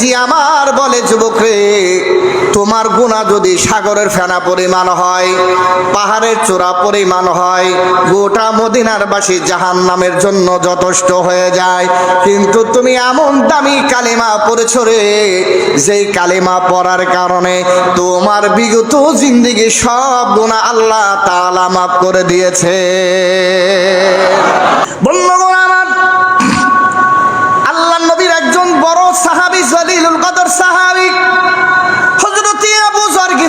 জি, আমার বলে যুবক রে, তোমার গুণা যদি সাগরের ফেনা পরিমাণ হয়, পাহাড়ের চূড়া পরিমাণ হয়, গোটা মদিনার বাসী জাহান নামের জন্য যথেষ্ট হয়ে যায়। কিন্তু তুমি এমন দামি কালিমা পড়েছ রে, যেই কালিমা পড়ার কারণে তোমার বিগত জিন্দিগি সব গুণা আল্লাহ তাআলা মাফ করে দিয়েছে। বন্ধুগণ আমার আল্লাহ নবীর একজন বড় সাহাবি জলিলুল কদর সাহাবি হযরত আবু যর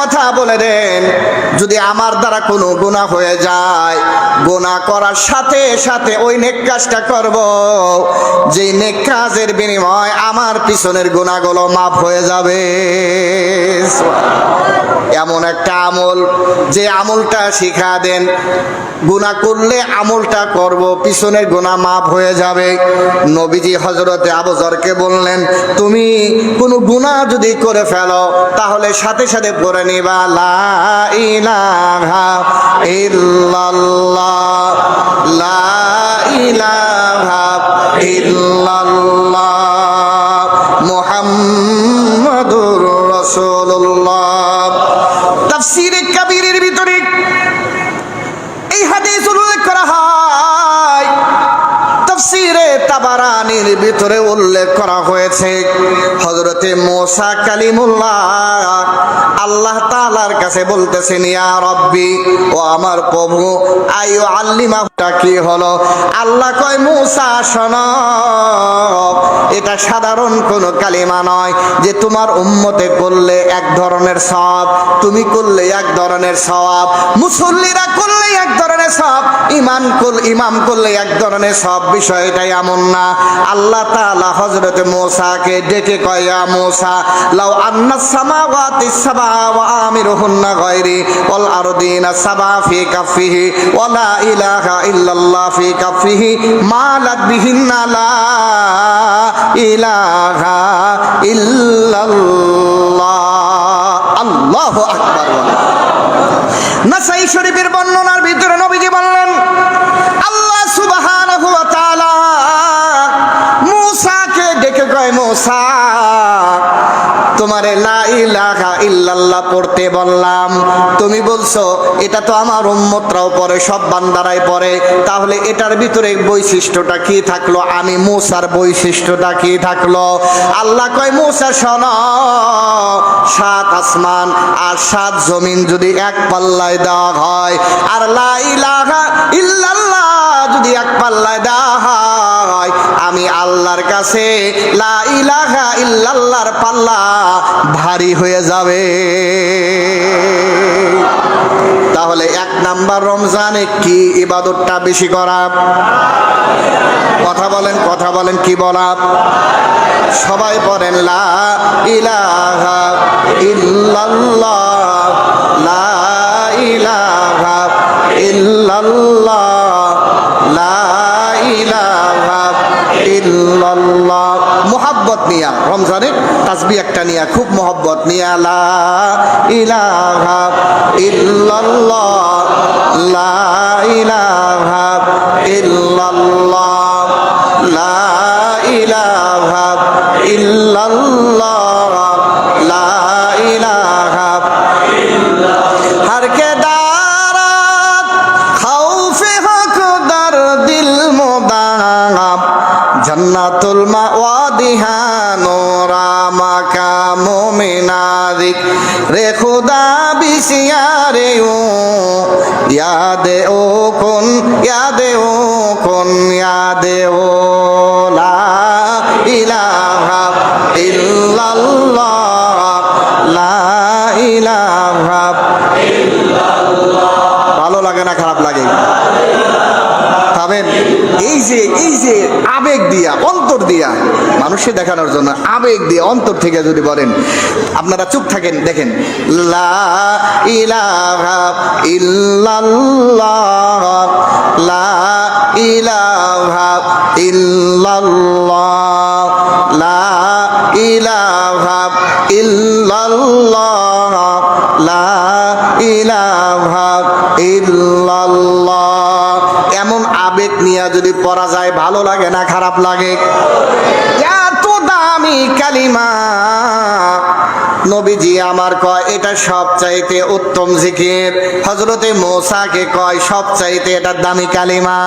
কথা বলে দেন, যদি আমার দ্বারা কোনো গুণা হয়ে যায় গুণা করার সাথে সাথে ওই নেক কাজটা করব। যে নেক কাজের বিনিময় আমার পিছনের গুণাগুলো মাফ হয়ে যাবে। এমন একটা আমল, যে আমলটা শিখা দেন। গুনাহ করলে আমলটা করব, পিছনের গুনাহ মাফ হয়ে যাবে। নবীজি হজরতে আবজরকে বললেন, তুমি কোনো গুনাহ যদি করে ফেলো, তাহলে সাথে সাথে পড়ে নিবা, লা ইলাহা ইল্লাল্লাহ, লা ইলাহা ইল্লাল্লাহ, মুহাম্মাদুর রাসূলুল্লাহ। কাবীরের ভিতরে এই হাদিস উল্লেখ করা হয়, তাফসীরে তাবারানির ভিতরে উল্লেখ করা হয়েছে, হযরতে মুসা কালিমুল্লাহ আল্লাহ তাআলার কাছে বলতেছেন, ইয়া রব্বি ও আমার প্রভু, আয়ু আল্লিমাটা কি হলো? আল্লাহ কয়, মুসা, শোনো এটা সাধারণ কোন কালিমা নয় যে তোমার উম্মতে করলে এক ধরনের সব তুমি করলে এক ধরনের সব মুসল্লিরা করলে এক ধরনের সব ইমান কুল ইমাম করলে এক ধরনের সব বিষয়টা এমন না। আল্লাহ তাআলা হযরত মূসাকে ডেকে কয় মূসা, লাউ আন্না সামাওয়াতি সাবা ওয়া আমিরুহুন্না গায়রি ওয়াল আরদিনা সাবা ফি কাফিহি ওয়া লা ইলাহা ইল্লাল্লাহ ফি কাফিহি মা লাক বিহিন্না লা ইলাহা ইল্লাল্লাহ মূসা, তোমারে লা ইলাহা ইল্লাল্লাহ পড়তে বললাম। তুমি বলছো, এটা তো আমার উম্মতরাও পড়ে, সব বান্দারাই পড়ে। তাহলে এটার ভিতরে বৈশিষ্ট্যটা কি থাকল? আমি মূসার বৈশিষ্ট্যটা কি থাকল? আল্লাহ কয়, মূসা, শোনো, সাত আসমান আর সাত জমিন যদি এক পাল্লায় দেওয়া হয়, আর লা ইলাহা ইল্লাল্লাহ যদি এক পাল্লায় দেওয়া আমি আল্লাহর কাছে ইল্লাল্লাহর পাল্লা ভারী হয়ে যাবে। তাহলে এক নাম্বার রমজানে কি ইবাদতটা বেশি করা? কথা বলেন কথা বলেন, কি বলা? সবাই পড়েন, লা ইলাহা ইল্লাল্লাহ, লা ইলাহা ইল্লাল্লাহ। ইল্লাল্লাহ। মোহাব্বত নিয়া রমজানের তাজবি একটা নিয়া, খুব মোহাব্বত নিয়া, লা ইলাহা লা লা ইল্লাল্লাহ। জান্নাতুল মাওয়াদিহা নোরা মাকা মোমিনাদিক। রে খুদা বিসিয়া রে ও, ইয়াদে ও কোন, ইয়াদে ও কোন, ইয়াদে ও লা ইলাহা ইল্লাল্লাহ, লা ইলাহা ইল্লাল্লাহ খাবেন এই যে এই যে আবেগ দিয়া, অন্তর দিয়া, মানুষকে দেখানোর জন্য আবেগ দিয়ে অন্তর থেকে যদি বলেন, আপনারা চুপ থাকেন, দেখেন, লা ইলাহা লা লা লা ইল্লাল্লাহ। নিয়ে যদি পরা যায় ভালো লাগে না খারাপ লাগে। এত দামি কালিমা। নবীজি আমার কয়, এটা সব চাইতে উত্তম জিকির। হজরতে মোসাকে কয় সব চাইতে এটা দামি কালিমা।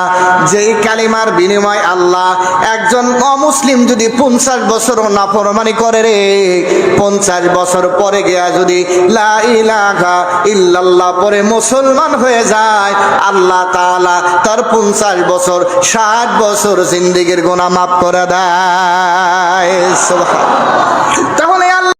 যেই কালিমার বিনিময় আল্লাহ একজন অমুসলিম যদি পঞ্চাশ বছরও নাফরমানি করে রে, পঞ্চাশ বছর পরে গিয়া যদি লা ইল্লাল্লাহ পরে মুসলমান হয়ে যায়, আল্লাহ তাআলা তার পঞ্চাশ বছর, ষাট বছর জিন্দিগির গোনা মাফ করে দেয়। তাহলে